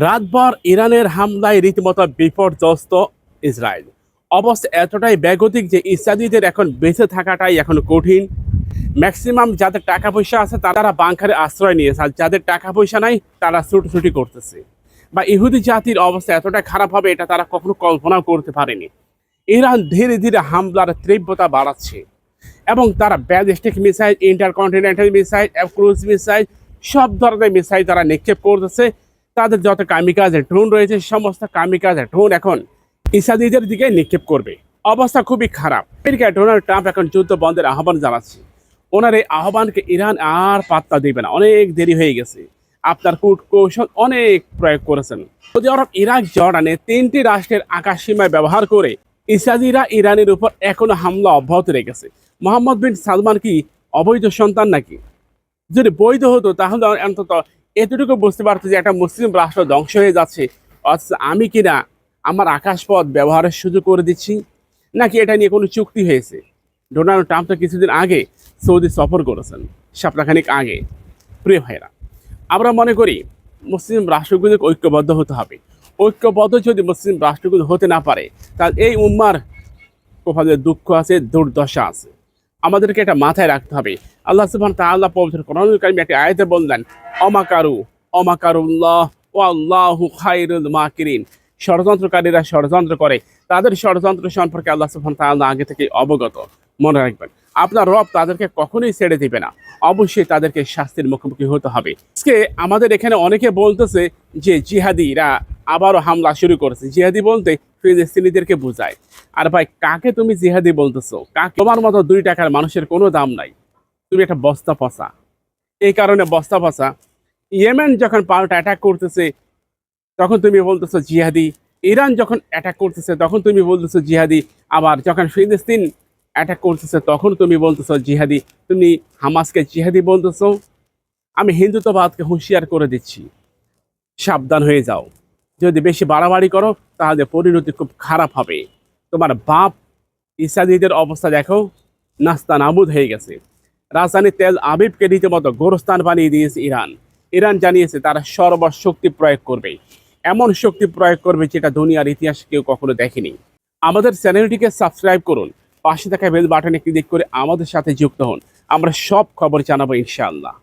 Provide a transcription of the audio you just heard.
রাতভর ইরানের হামলায় রীতিমতো বিপর্যস্ত ইসরায়েল। অবস্থা এতটাই ব্যাগতিক যে ইসরায়েলিদের এখন বেঁচে থাকাটাই এখন কঠিন। ম্যাক্সিমাম যাদের টাকা পয়সা আছে, তারা বাংকারে আশ্রয় নিয়েছে, আর যাদের টাকা পয়সা নাই, তারা ছুটোছুটি করতেছে। বা ইহুদি জাতির অবস্থা এতটা খারাপ হবে, এটা তারা কখনো কল্পনাও করতে পারেনি। ইরান ধীরে ধীরে হামলার তীব্রতা বাড়াচ্ছে, এবং তারা ballistic missile, intercontinental missile cruise missile, সব ধরনের মিসাইল তারা নিক্ষেপ করতেছে। তাদের যত কামিকাজ ড্রোন রয়েছে, সমস্ত কামিকাজ ড্রোন এখন ইসাদিদের দিকে নিক্ষেপ করবে। অবস্থা খুবই খারাপ। আমেরিকা ডোনাল্ড ট্রাম্প এখন যুদ্ধ বন্ধের আহ্বান জানাচ্ছে। ওনার এই আহ্বানকে ইরান আর পাত্তা দেবে না। অনেক দেরি হয়ে গেছে। আপনার কূট কৌশল অনেক প্রয়োগ করেছেন। সৌদি আরব, ইরাক, জর্ডানে তিনটি রাষ্ট্রের আকাশ সীমায় ব্যবহার করে ইসাদিরা ইরানের উপর এখনও হামলা অব্যাহত রেখেছে। মোহাম্মদ বিন সালমান কি অবৈধ সন্তান নাকি? যদি বৈধ হতো, তাহলে অন্তত এতটুকু বুঝতে পারতো যে একটা মুসলিম রাষ্ট্র ধ্বংস হয়ে যাচ্ছে। অথচ আমি কিনা আমার আকাশপথ ব্যবহারের সুযোগ করে দিচ্ছি? নাকি এটা নিয়ে কোনো চুক্তি হয়েছে? ডোনাল্ড ট্রাম্প তো কিছুদিন আগে সৌদি সফর করেছেন, সপ্তাহখানিক আগে। প্রিয় ভাইরা আমরা মনে করি মুসলিম রাষ্ট্রগুলোকে ঐক্যবদ্ধ হতে হবে। ঐক্যবদ্ধ যদি মুসলিম রাষ্ট্রগুলো হতে না পারে, তাহলে এই উম্মার কোথাও দুঃখ আছে, দুর্দশা আছে। আমাদেরকে এটা মাথায় রাখতে হবে। আল্লাহ সুবহান তাআলা পবিত্র কোরআনুল একটি আয়াতে বললেন, অমাকারু, অমাকারুল্লাহ ও আল্লাহু খায়রুল মাকিরিন। ষড়যন্ত্রকারীরা ষড়যন্ত্র করে। তাদের ষড়যন্ত্র সম্পর্কে আল্লাহ সুবহান তাআলা আগে থেকে অবগত। মনে রাখবেন, আপনার রব তাদেরকে কখনোই ছেড়ে দিবে না। অবশ্যই তাদেরকে শাস্তির মুখোমুখি হতে হবে। আজকে আমাদের এখানে অনেকে বলতেছে যে জিহাদিরা আবারও হামলা শুরু করেছে। জিহাদি বলতে ফিলিস্তিনিদেরকে বোঝায়। আর ভাই, কাকে তুমি জিহাদি বলতেছো? কাকে? তোমার মতো দুই টাকার মানুষের কোনো দাম নাই। তুমি একটা বস্তা পচা এই কারণে বস্তা পচা ইয়েমেন যখন পাল্টা অ্যাটাক করতেছে, তখন তুমি বলতেছো জিহাদি। ইরান যখন অ্যাটাক করতেছে, তখন তুমি বলতেছো জিহাদি। আবার যখন ফিলিস্তিন অ্যাটাক করতেছে, তখন তুমি বলতেছো জিহাদি। তুমি হামাসকে জিহাদি বলতেছো। আমি হিন্দুত্ববাদকে হুঁশিয়ার করে দিচ্ছি। সাবধান হয়ে যাও। যদি বেশি বাড়াবাড়ি করো, তাহলে পরিণতি খুব খারাপ হবে। তোমার বাপ ইসাদিদের অবস্থা দেখো, নাস্তা নাবুদ হয়ে গেছে। রাজধানী তেল আবিবকে রীতিমতো গোরস্থান বানিয়ে দিয়েছে ইরান। ইরান জানিয়েছে তারা সর্বশক্তি প্রয়োগ করবে। এমন শক্তি প্রয়োগ করবে যেটা দুনিয়ার ইতিহাস কেউ কখনো দেখেনি। আমাদের চ্যানেলটিকে সাবস্ক্রাইব করুন। পাশে থাকা বেল বাটনে ক্লিক করে আমাদের সাথে যুক্ত হন। আমরা সব খবর জানাব ইনশাআল্লাহ।